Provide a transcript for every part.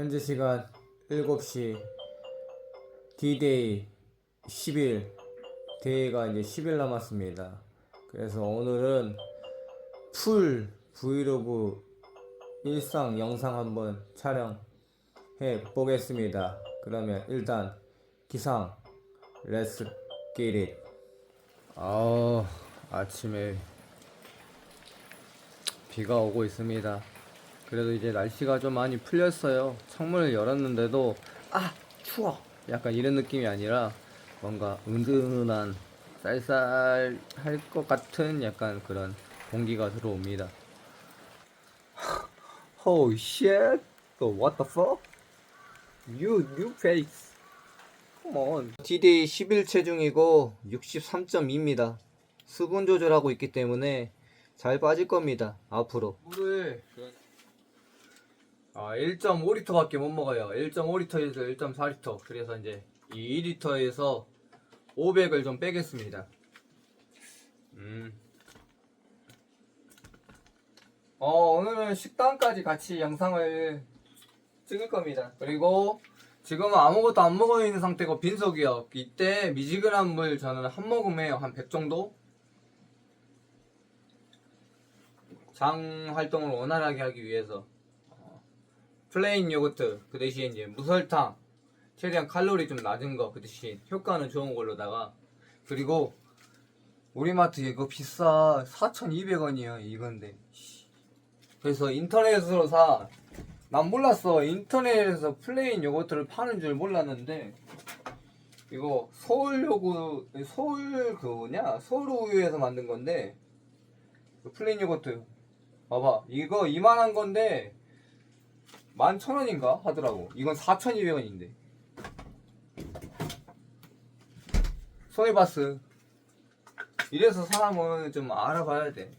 현재 시간 7시 D-Day 10일 대회가 이제 10일 남았습니다. 그래서 오늘은 풀 브이로그 일상 영상 한번 촬영해 보겠습니다. 그러면 일단 기상 렛츠 기릿 아 아침에 비가 오고 있습니다. 그래도 이제 날씨가 좀 많이 풀렸어요. 창문을 열었는데도 아 추워 약간 이런 느낌이 아니라 뭔가 은은한 쌀쌀할 것 같은 약간 그런 공기가 들어옵니다. Holy shit! What the fuck? You new face. Come on. D-Day 10일 체중이고 63.2입니다. 수분 조절하고 있기 때문에 잘 빠질 겁니다. 앞으로. 물을 아, 1.5리터밖에 못 먹어요. 1.5리터에서 1.4리터. 그래서 이제 이 2리터에서 500을 좀 빼겠습니다. 음. 어, 오늘은 식단까지 같이 영상을 찍을 겁니다. 그리고 지금은 아무것도 안 먹어 있는 상태고 빈속이요. 이때 미지근한 물 저는 한 모금 해요. 한 100 정도? 장 활동을 원활하게 하기 위해서. 어, 플레인 요거트, 그 대신 이제 무설탕, 최대한 칼로리 좀 낮은 거, 그 대신 효과는 좋은 걸로다가. 그리고 우리마트 이거 비싸. 4,200원이에요. 이건데. 씨. 그래서 인터넷으로 사. 난 몰랐어. 인터넷에서 플레인 요거트를 파는 줄 몰랐는데 이거 서울 요구 서울 그거냐? 서울 우유에서 만든 건데 그 플레인 요거트 봐봐 이거 이만한 건데 11,000원인가 하더라고 이건 4,200원인데 손해봤어 이래서 사람은 좀 알아봐야 돼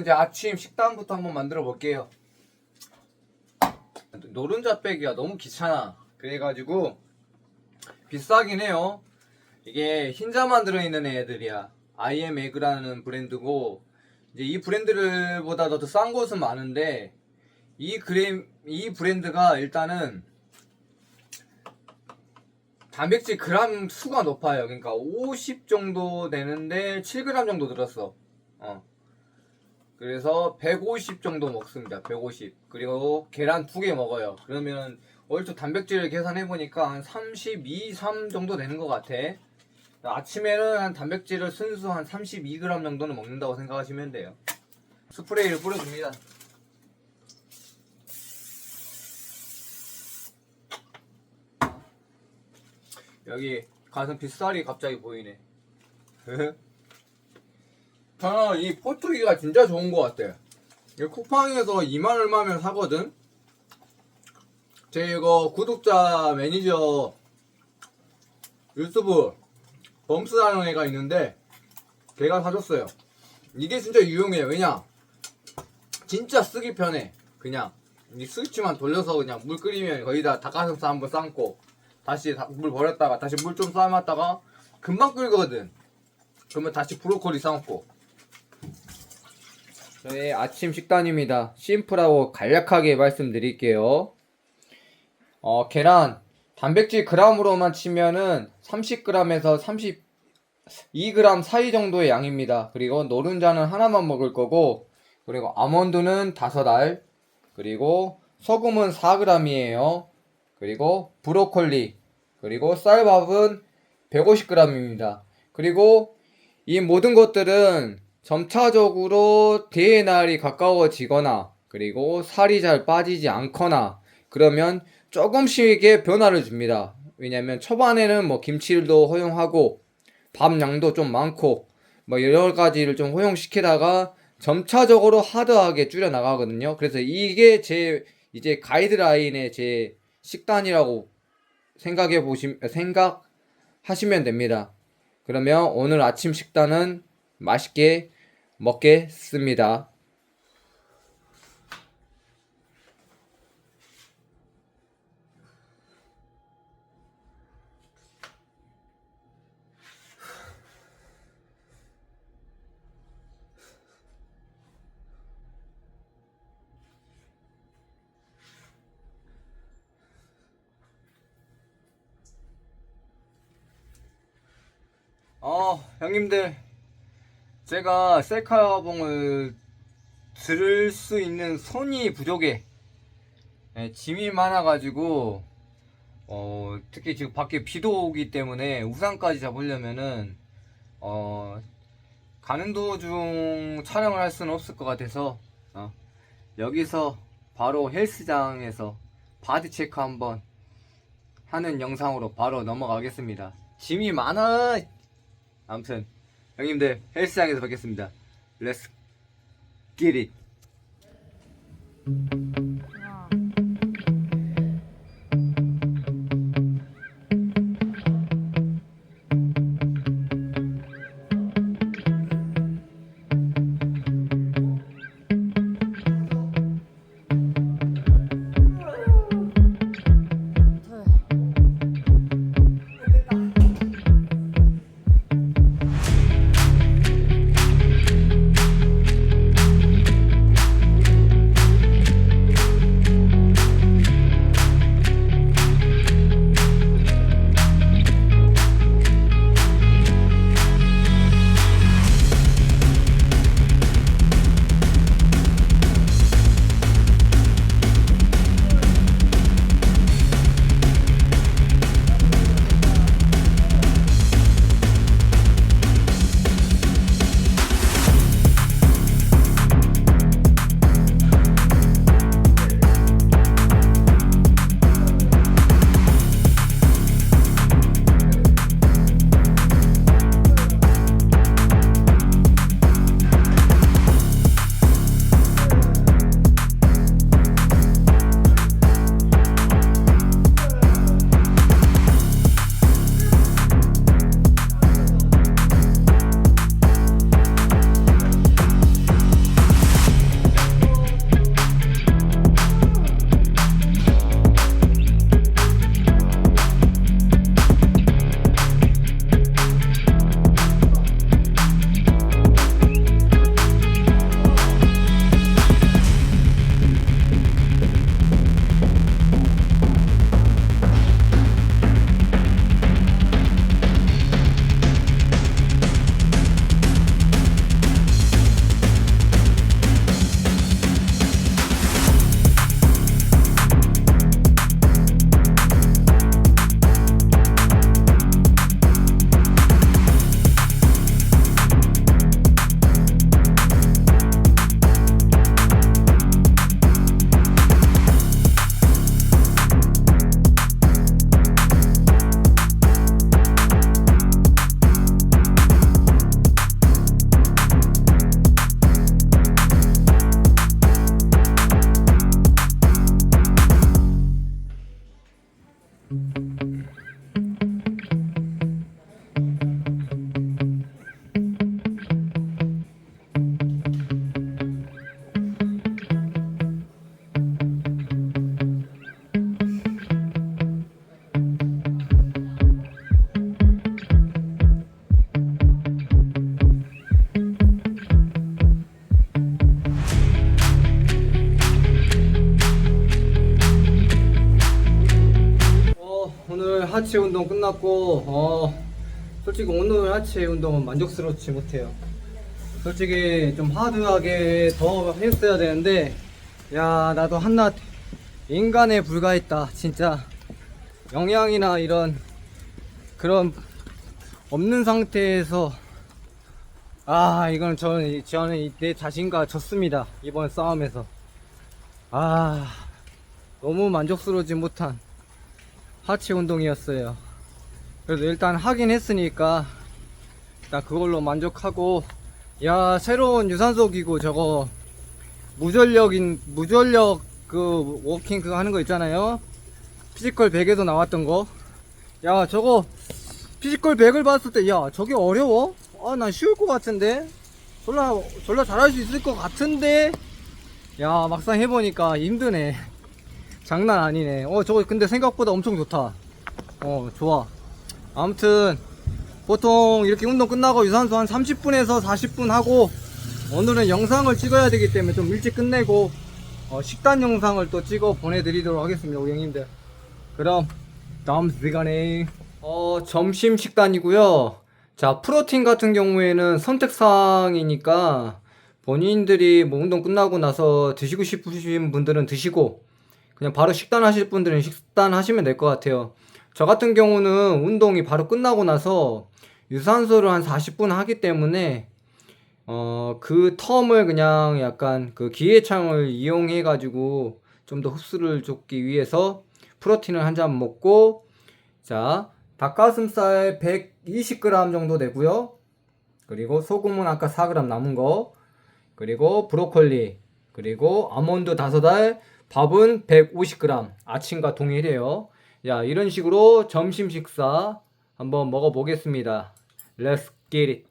이제 아침 식단부터 한번 만들어 볼게요. 노른자 빼기가 너무 귀찮아. 그래가지고 비싸긴 해요. 이게 흰자만 들어있는 애들이야. IM 에그라는 브랜드고 이제 이 브랜드를보다 더 싼 곳은 많은데 이 그램 이 브랜드가 일단은 단백질 그램 수가 높아요. 그러니까 50 정도 되는데 7g 정도 들었어. 어. 그래서 150 정도 먹습니다. 150. 그리고 계란 두 개 먹어요. 그러면 얼추 단백질을 계산해 보니까 한 32, 3 정도 되는 것 같아. 아침에는 한 단백질을 순수 한 32g 정도는 먹는다고 생각하시면 돼요. 스프레이를 뿌려줍니다. 여기 가슴 빗살이 갑자기 보이네. 저는 이 포토기가 진짜 좋은 것 같아요. 이 쿠팡에서 2만 얼마면 사거든? 제 이거 구독자 매니저 유튜브 범스라는 애가 있는데 걔가 사줬어요. 이게 진짜 유용해요. 왜냐? 진짜 쓰기 편해. 그냥 이 스위치만 돌려서 그냥 물 끓이면 거기다 닭가슴살 한번 삶고 다시 다- 물 버렸다가 다시 물 좀 삶았다가 금방 끓거든. 그러면 다시 브로콜리 삶고 저의 아침 식단입니다. 심플하고 간략하게 말씀드릴게요. 어, 계란 단백질 g으로만 치면은 30g에서 32g 사이 정도의 양입니다. 그리고 노른자는 하나만 먹을 거고 그리고 아몬드는 5알 그리고 소금은 4g이에요. 그리고 브로콜리 그리고 쌀밥은 150g입니다. 그리고 이 모든 것들은 점차적으로 대의 날이 가까워지거나 그리고 살이 잘 빠지지 않거나 그러면 조금씩의 변화를 줍니다. 왜냐면 초반에는 뭐 김치도 허용하고 밥 양도 좀 많고 뭐 여러 가지를 좀 허용시키다가 점차적으로 하드하게 줄여 나가거든요. 그래서 이게 제 이제 가이드라인의 제 식단이라고 생각해 보시 생각하시면 됩니다. 그러면 오늘 아침 식단은 맛있게 먹겠습니다. 어, 형님들. 제가 셀카봉을 들을 수 있는 손이 부족해. 예, 짐이 많아가지고, 어, 특히 지금 밖에 비도 오기 때문에 우산까지 잡으려면은, 어, 가는 도중 촬영을 할 수는 없을 것 같아서, 어, 여기서 바로 헬스장에서 바디 체크 한번 하는 영상으로 바로 넘어가겠습니다. 짐이 많아! 아무튼, 형님들 헬스장에서 뵙겠습니다. Let's get it! 하체 운동 끝났고 어, 솔직히 오늘 하체 운동은 만족스럽지 못해요. 솔직히 좀 하드하게 더 했어야 되는데 야 나도 한낱 인간에 불과했다 진짜 영양이나 이런 그런 없는 상태에서 아 이건 저는 저는 내 자신과 졌습니다 이번 싸움에서 아 너무 만족스러우지 못한 하체 운동이었어요. 그래도 일단 하긴 했으니까 일단 그걸로 만족하고 야 새로운 유산소 기구 저거 무전력인 무전력 그 워킹 그거 하는 거 있잖아요. 피지컬 100에도 나왔던 거. 야 저거 피지컬 100을 봤을 때 야 저게 어려워? 아 난 쉬울 것 같은데. 졸라 졸라 잘할 수 있을 것 같은데. 야 막상 해보니까 힘드네. 장난 아니네. 어, 저거 근데 생각보다 엄청 좋다. 어, 좋아. 아무튼, 보통 이렇게 운동 끝나고 유산소 한 30분에서 40분 하고, 오늘은 영상을 찍어야 되기 때문에 좀 일찍 끝내고, 어, 식단 영상을 또 찍어 보내드리도록 하겠습니다, 우리 형님들. 그럼, 다음 시간에, 어, 점심 식단이고요 자, 프로틴 같은 경우에는 선택사항이니까 본인들이 뭐 운동 끝나고 나서 드시고 싶으신 분들은 드시고 그냥 바로 식단 하실 분들은 식단 하시면 될 것 같아요. 저 같은 경우는 운동이 바로 끝나고 나서 유산소를 한 40분 하기 때문에 어, 그 텀을 그냥 약간 그 기회창을 이용해 가지고 좀 더 흡수를 줬기 위해서 프로틴을 한 잔 먹고 자, 닭가슴살 120g 정도 되고요. 그리고 소금은 아까 4g 남은 거. 그리고 브로콜리. 그리고 아몬드 5알. 밥은 150g. 아침과 동일해요. 야, 이런 식으로 점심 식사 한번 먹어 보겠습니다. Let's get it.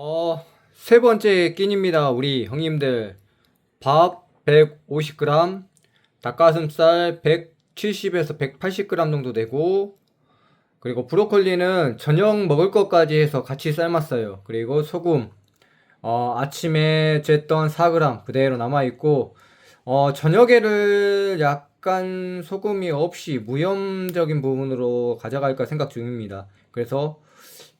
어, 세 번째 끼니입니다. 우리 형님들. 밥 150g, 닭가슴살 170에서 180g 정도 되고, 그리고 브로콜리는 저녁 먹을 것까지 해서 같이 삶았어요. 그리고 소금, 어, 아침에 쟀던 4g 그대로 남아있고, 어, 저녁에를 약간 소금이 없이 무염적인 부분으로 가져갈까 생각 중입니다. 그래서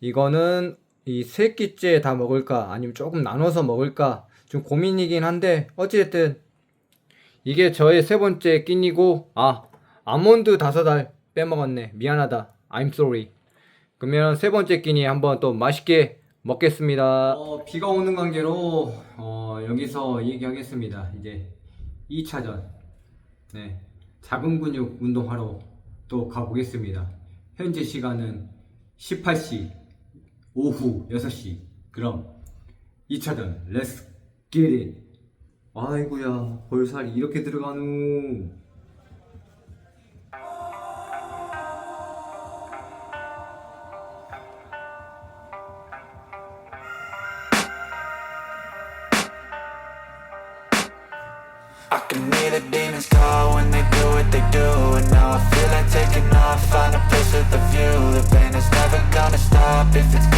이거는 이 세 끼째 다 먹을까? 아니면 조금 나눠서 먹을까? 좀 고민이긴 한데 어찌됐든 이게 저의 세 번째 끼니고 아 아몬드 다섯 알 빼먹었네. 미안하다. I'm sorry. 그러면 세 번째 끼니 한번 또 맛있게 먹겠습니다. 어, 비가 오는 관계로 어, 여기서 얘기하겠습니다. 이제 2차전. 네 작은 근육 운동하러 또 가보겠습니다. 현재 시간은 18시 오후 6시 그럼 2차전 렛츠 겟잇 아이고야 볼살이 이렇게 들어가누 if it's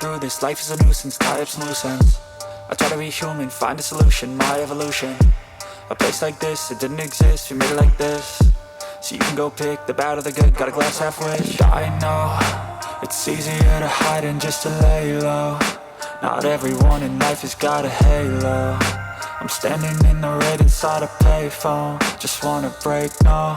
Through. This, life is a nuisance, tie up some loose ends I try to be human, find a solution, my evolution. A place like this, it didn't exist, we made it like this. So you can go pick the bad or the good, got a glass half wish I know, it's easier to hide than just to lay low. Not everyone in life has got a halo. I'm standing in the red inside a payphone. Just wanna break, no.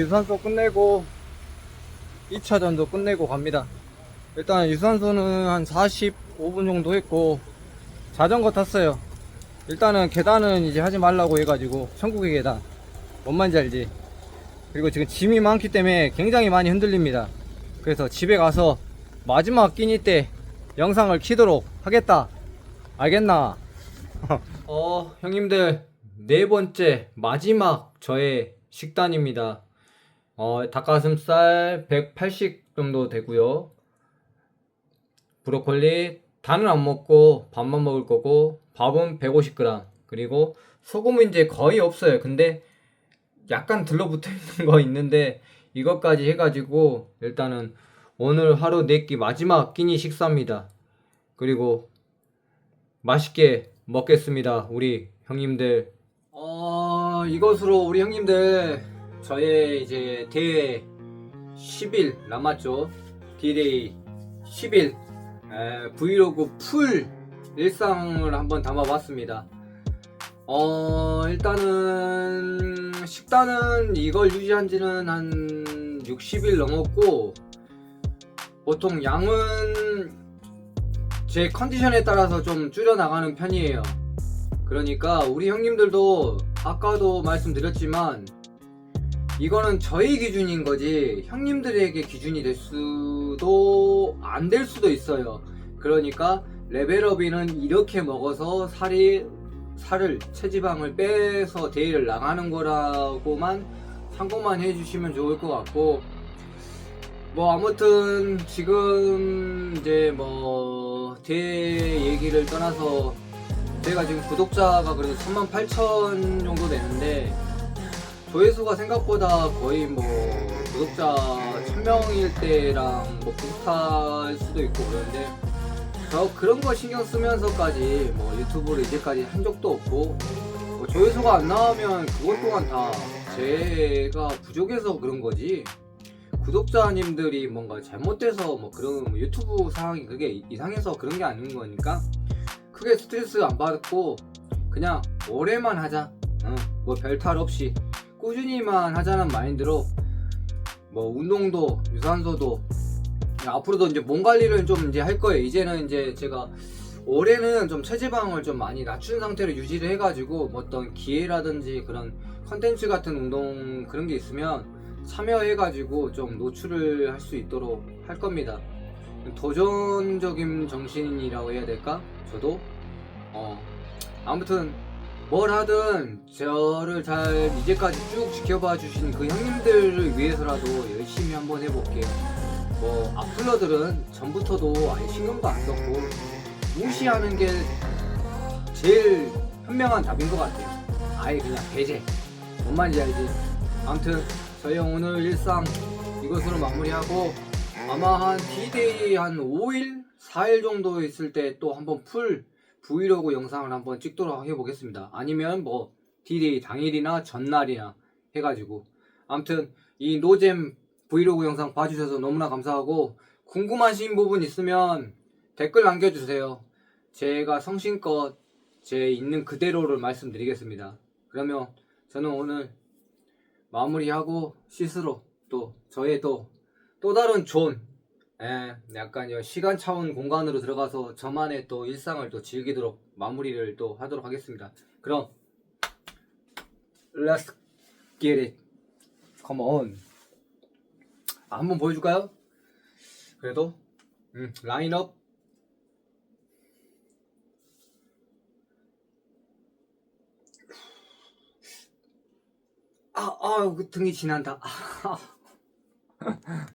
유산소 끝내고 2차전도 끝내고 갑니다. 일단 유산소는 한 45분 정도 했고 자전거 탔어요. 일단은 계단은 이제 하지 말라고 해가지고 천국의 계단 뭔 말인지 알지? 그리고 지금 짐이 많기 때문에 굉장히 많이 흔들립니다. 그래서 집에 가서 마지막 끼니 때 영상을 키도록 하겠다. 알겠나? 어, 형님들 네 번째 마지막 저의 식단입니다. 어, 닭가슴살 180 정도 되고요. 브로콜리 단은 안 먹고 밥만 먹을 거고 밥은 150g 그리고 소금은 이제 거의 없어요. 근데 약간 들러붙어 있는 거 있는데 이것까지 해가지고 일단은 오늘 하루 네 끼 마지막 끼니 식사입니다. 그리고 맛있게 먹겠습니다. 우리 형님들. 어, 이것으로 우리 형님들 저의 이제 대회 10일 남았죠. 디데이 10일 에, 브이로그 풀 일상을 한번 담아봤습니다. 어, 일단은 식단은 이걸 유지한 지는 한 60일 넘었고 보통 양은 제 컨디션에 따라서 좀 줄여 나가는 편이에요. 그러니까 우리 형님들도 아까도 말씀드렸지만 이거는 저희 기준인 거지 형님들에게 기준이 될 수도 안 될 수도 있어요. 그러니까 레벨업이는 이렇게 먹어서 살이 살을 체지방을 빼서 대회를 나가는 거라고만 참고만 해주시면 좋을 것 같고 뭐 아무튼 지금 이제 뭐 대회 얘기를 떠나서 제가 지금 구독자가 그래도 38,000 정도 되는데 조회수가 생각보다 거의 뭐 구독자 1000명일 때랑 뭐 비슷할 수도 있고 그런데 저 그런 거 신경 쓰면서까지 뭐 유튜브를 이제까지 한 적도 없고 뭐 조회수가 안 나오면 그것 또한 다 제가 부족해서 그런 거지. 구독자님들이 뭔가 잘못돼서 뭐 그런 뭐 유튜브 상황이 그게 이상해서 그런 게 아닌 거니까 크게 스트레스 안 받고 그냥 오래만 하자. 어, 뭐별 탈 없이 꾸준히만 하자는 마인드로 뭐 운동도 유산소도 앞으로도 이제 몸 관리를 좀 이제 할 거예요. 이제는 이제 제가 올해는 좀 체지방을 좀 많이 낮춘 상태로 유지를 해가지고 뭐 어떤 기회라든지 그런 컨텐츠 같은 운동 그런 게 있으면 참여해가지고 좀 노출을 할 수 있도록 할 겁니다. 도전적인 정신이라고 해야 될까? 저도 어 아무튼 뭘 하든 저를 잘 이제까지 쭉 지켜봐 주신 그 형님들을 위해서라도 열심히 한번 해볼게요. 뭐 악플러들은 전부터도 아예 신경도 안 썼고 무시하는 게 제일 현명한 답인 것 같아요. 아예 그냥 배제. 뭔 말인지 알지? 아무튼 저희 오늘 일상 이것으로 마무리하고 아마 한 D-Day 한 5일? 4일 정도 있을 때 또 한번 풀 브이로그 영상을 한번 찍도록 해보겠습니다. 아니면 뭐 D-Day 당일이나 전날이나 해가지고 아무튼 이 노잼 브이로그 영상 봐주셔서 너무나 감사하고 궁금하신 부분 있으면 댓글 남겨주세요. 제가 성심껏 제 있는 그대로를 말씀드리겠습니다. 그러면 저는 오늘 마무리하고 시스로 또 저의 또, 또 다른 존, 예, 약간 요 시간 차원 공간으로 들어가서 저만의 또 일상을 또 즐기도록 마무리를 또 하도록 하겠습니다. 그럼, Let's get it. Come on. 아, 한번 보여줄까요? 그래도, 음, 라인업. 아, 아, 그 등이 지난다. 아,